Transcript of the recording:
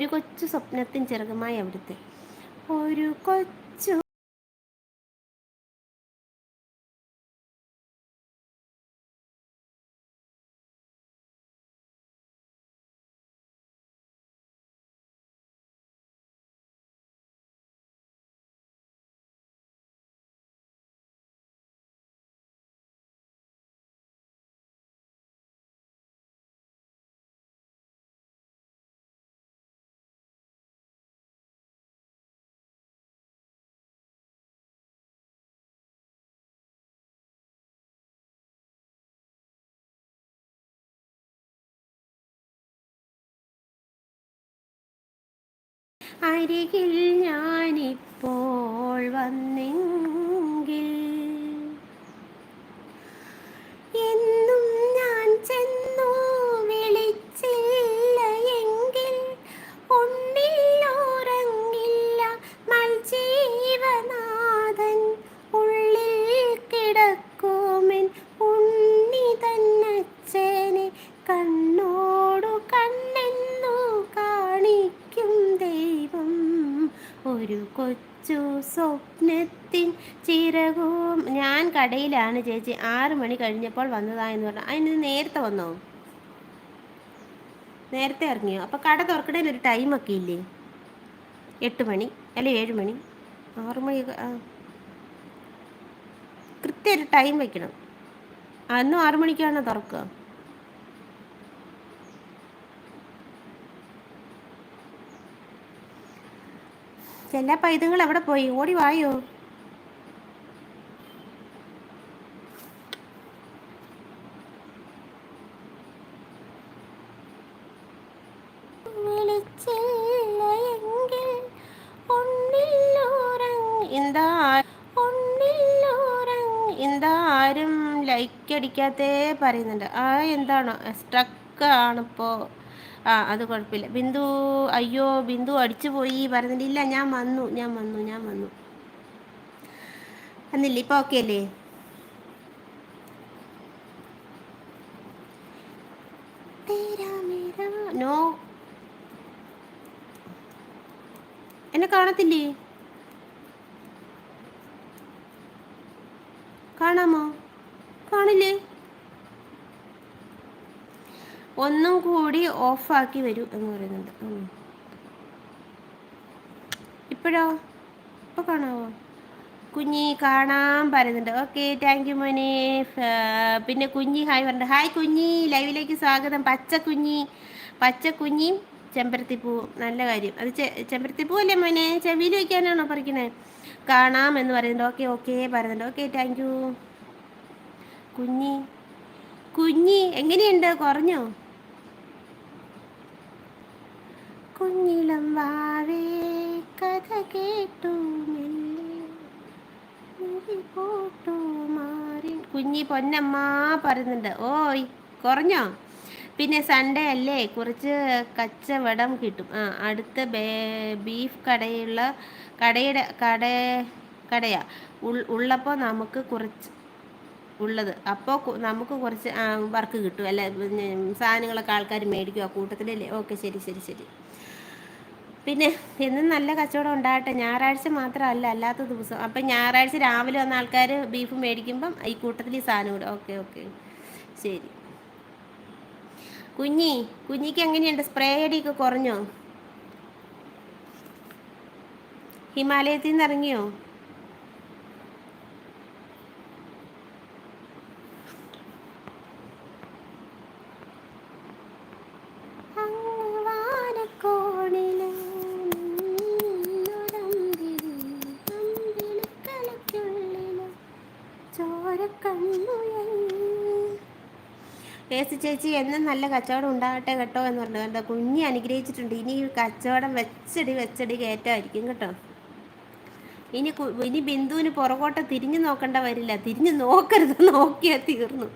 ഒരു കൊച്ചു സ്വപ്നത്തിൻ ചെറുകമായി അവിടുത്തെ. ഒരു കൊച്ചു അരികിൽ ഞാനിപ്പോൾ വന്നെങ്കിൽ കൊച്ചു സ്വപ്നത്തിൻ ചിറകും. ഞാൻ കടയിലാണ് ചേച്ചി. ആറ് മണി കഴിഞ്ഞപ്പോൾ വന്നതാ എന്ന് പറഞ്ഞു. അതിന് നേരത്തെ വന്നോ? നേരത്തെ ഇറങ്ങിയോ? അപ്പോൾ കട തുറക്കണേൽ ഒരു ടൈമൊക്കെ ഇല്ലേ? എട്ട് മണി അല്ലെ ഏഴ് മണി? ആറ് മണി ആ. കൃത്യം ഒരു ടൈം വെക്കണം. അന്നും ആറ് മണിക്കാണ് തുറക്കുക? എല്ലാ പൈതങ്ങൾ എവിടെ പോയി? ഓടി വായോ? എന്താ? ആരും ലൈക്ക് അടിക്കാത്തേ പറയുന്നുണ്ട്. ആ എന്താണോ? സ്ട്രക്ക് ആണിപ്പോൾ ആ അത് കുഴപ്പമില്ല. ബിന്ദു അയ്യോ ബിന്ദു അടിച്ചു പോയി പറഞ്ഞിട്ട് ഇല്ല ഞാൻ വന്നു ഞാൻ വന്നു ഞാൻ വന്നു. എന്നില്ല ഇപ്പൊ ഓക്കെ അല്ലേ? നോ. എന്നെ കാണത്തില്ലേ? കാണാമോ? കാണില്ലേ? ഒന്നും കൂടി ഓഫാക്കി വരൂ എന്ന് പറയുന്നുണ്ട്. ഇപ്പോഴോ? ഇപ്പോൾ കാണാമോ കുഞ്ഞി കാണാൻ പറയുന്നുണ്ട്. ഓക്കെ താങ്ക് യു മോനെ. പിന്നെ കുഞ്ഞി ഹായ് പറഞ്ഞു ഹായ് കുഞ്ഞി. ലൈവിലേക്ക് സ്വാഗതം. പച്ച കുഞ്ഞി. പച്ച കുഞ്ഞിയും ചെമ്പരത്തിപ്പൂ നല്ല കാര്യം. അത് ചെമ്പരത്തിപ്പൂ അല്ലേ മോനെ? ചെവിയിൽ വയ്ക്കാനാണോ പറിക്കുന്നത് കാണാം എന്ന് പറയുന്നുണ്ട്. ഓക്കെ ഓക്കെ പറയുന്നുണ്ട്. ഓക്കെ താങ്ക് യു കുഞ്ഞി. കുഞ്ഞി എങ്ങനെയുണ്ട്? കുറഞ്ഞോ? കുഞ്ഞിളം വാവേ കഥ കേട്ടു മാറി. കുഞ്ഞി പൊന്നമ്മ പറയുന്നുണ്ട് ഓയ് കുറഞ്ഞോ? പിന്നെ സൺഡേ അല്ലേ കുറച്ച് കച്ചവടം കിട്ടും. ആ അടുത്ത ബീഫ് കടയുള്ള കടയുടെ കട കടയാ. ഉള്ളപ്പോൾ നമുക്ക് കുറച്ച് ഉള്ളത്. അപ്പോൾ നമുക്ക് കുറച്ച് വർക്ക് കിട്ടും. അല്ല സാധനങ്ങളൊക്കെ ആൾക്കാർ മേടിക്കും ആ കൂട്ടത്തിലല്ലേ? ഓക്കെ ശരി ശരി ശരി. പിന്നെ എന്നും നല്ല കച്ചവടം ഉണ്ടാകട്ടെ. ഞായറാഴ്ച മാത്രമല്ല അല്ലാത്ത ദിവസം. അപ്പം ഞായറാഴ്ച രാവിലെ വന്ന ആൾക്കാർ ബീഫ് മേടിക്കുമ്പം ഈ കൂട്ടത്തിൽ ഈ സാധനം ഇടും. Okay okay. ശരി. കുഞ്ഞി കുഞ്ഞിക്ക് എങ്ങനെയുണ്ട്? സ്പ്രേ അടിയൊക്കെ കുറഞ്ഞോ? ഹിമാലയത്തിൽ നിന്ന് ഇറങ്ങിയോ? ഏസി ചേച്ചി എന്നും നല്ല കച്ചവടം ഉണ്ടാകട്ടെ കേട്ടോ എന്ന് പറഞ്ഞു എന്താ കുഞ്ഞി അനുഗ്രഹിച്ചിട്ടുണ്ട്. ഇനി കച്ചവടം വെച്ചടി വെച്ചടി കയറ്റമായിരിക്കും കേട്ടോ. ഇനി ഇനി ബിന്ദുവിന് പുറകോട്ട് തിരിഞ്ഞു നോക്കേണ്ട വരില്ല. തിരിഞ്ഞു നോക്കരുത്. നോക്കിയാൽ തീർന്നു.